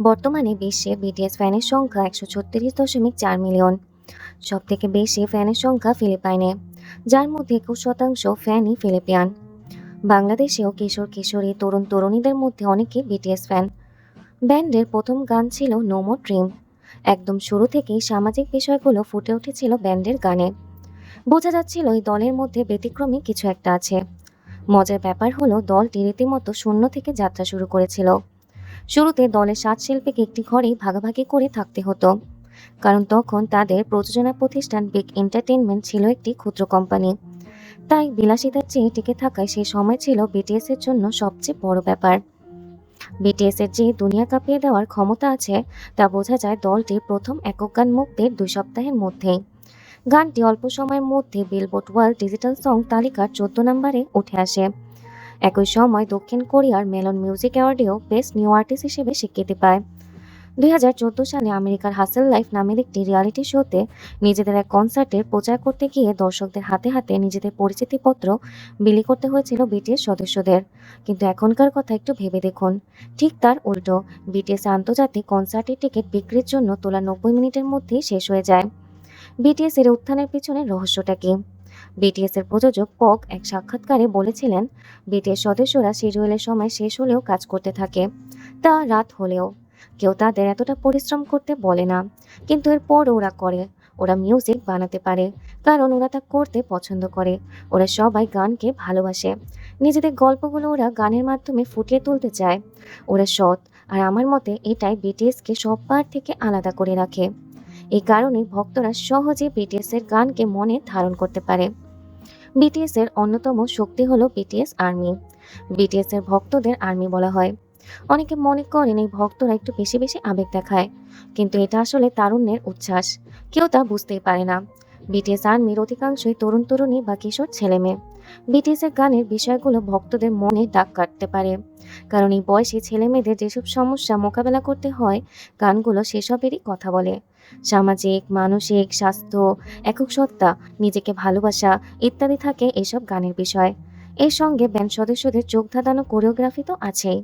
বর্তমানে বিশ্বে বিটিএস ফ্যানের সংখ্যা একশো ছত্রিশ দশমিক চার মিলিয়ন। সব থেকে বেশি ফ্যানের সংখ্যা ফিলিপাইনে, যার মধ্যে একুশ শতাংশ ফ্যানই ফিলিপিয়ান। বাংলাদেশেও কিশোর, কিশোরী, তরুণ, তরুণীদের মধ্যে অনেকে বিটিএস ফ্যান। ব্যান্ডের প্রথম গান ছিল নোমো ড্রিম একদম শুরু থেকেই সামাজিক বিষয়গুলো ফুটে উঠেছিল ব্যান্ডের গানে। বোঝা যাচ্ছিল এই দলের মধ্যে ব্যতিক্রমী কিছু একটা আছে। মজার ব্যাপার হলো দলটি রীতিমতো শূন্য থেকে যাত্রা শুরু করেছিল। শুরুতে দলের সাত শিল্পীকে একটি ঘরেই ভাগাভাগি করে থাকতে হতো। কারণ তখন তাদের প্রযোজনা প্রতিষ্ঠান বিগ এন্টারটেনমেন্ট ছিল একটি ক্ষুদ্র কোম্পানি। তাই বিলাসিতার চেয়ে টিকে থাকায় সেই সময় ছিল বিটিএস এর জন্য সবচেয়ে বড় ব্যাপার। বিটিএস এর যে দুনিয়া কাঁপিয়ে দেওয়ার ক্ষমতা আছে, তা বোঝা যায় দলটির প্রথম একক গান মুক্তির দুই সপ্তাহের মধ্যেই। গানটি অল্প সময়ের মধ্যে বিলবোর্ড ওয়ার্ল্ড ডিজিটাল সং তালিকার চোদ্দ নম্বরে উঠে আসে। একই সময় দক্ষিণ কোরিয়ার মেলন মিউজিক অ্যাওয়ার্ডেও বেস্ট নিউ আর্টিস্ট হিসেবে স্বীকৃতি পায়। দু হাজার চোদ্দ সালে আমেরিকার হাসেল লাইফ নামের একটি রিয়ালিটি শোতে নিজেদের এক কনসার্টের প্রচার করতে গিয়ে দর্শকদের হাতে হাতে নিজেদের পরিচিতিপত্র বিলি করতে হয়েছিল বিটিএস সদস্যদের। কিন্তু এখনকার কথা একটু ভেবে দেখুন। ঠিক তার উল্টো, বিটিএস আন্তর্জাতিক কনসার্টের টিকিট বিক্রির জন্য তোলা নব্বই মিনিটের মধ্যেই শেষ হয়ে যায়। বিটিএস এর উত্থানের পিছনে রহস্যটা কি? বিটিএস এর প্রযোজক পক এক সাক্ষাৎকারে বলেছিলেন, বিটিএস সদস্যরা শিডিউলের সময় শেষ হলেও কাজ করতে থাকে, তা রাত হলেও। কেউ তাদের এতটা পরিশ্রম করতে বলে না, কিন্তু এরপর ওরা করে, ওরা মিউজিক বানাতে পারে, কারণ ওরা তা করতে পছন্দ করে, ওরা সবাই গানকে ভালোবাসে। নিজেদের গল্পগুলো ওরা গানের মাধ্যমে ফুটিয়ে তুলতে চায়। ওরা সৎ, আর আমার মতে এটাই বিটিএসকে সবার থেকে আলাদা করে রাখে। এই কারণে ভক্তরা সহজে বিটিএস এর গানকে মনে ধারণ করতে পারে। বিটিএস এর অন্যতম শক্তি হলো বিটিএস আর্মি বিটিএস এর ভক্তদের আর্মি বলা হয়। অনেকে মনে করেন এই ভক্তরা একটু বেশি বেশি আবেগ দেখায়, কিন্তু এটা আসলে তারুণ্যের উচ্ছ্বাস। কেউ তা বুঝতেই পারে না। বিটিএস আর্মির অধিকাংশই তরুণ তরুণী বা কিশোর ছেলেমেয়ে। বিটিএস এর গানের বিষয়গুলো ভক্তদের মনে দাগ কাটতে পারে। কারণ এই বয়সে ছেলে মেয়েদের যেসব সমস্যা মোকাবেলা করতে হয়, গানগুলো সেসবেরই কথা বলে। সামাজিক, মানসিক, স্বাস্থ্য একক সত্তা নিজেকে ভালোবাসা ইত্যাদি থাকে এসব গানের বিষয়। এর সঙ্গে ব্যান্ড সদস্যদের চোখ ধাঁধানো কোরিওগ্রাফি তো আছেই।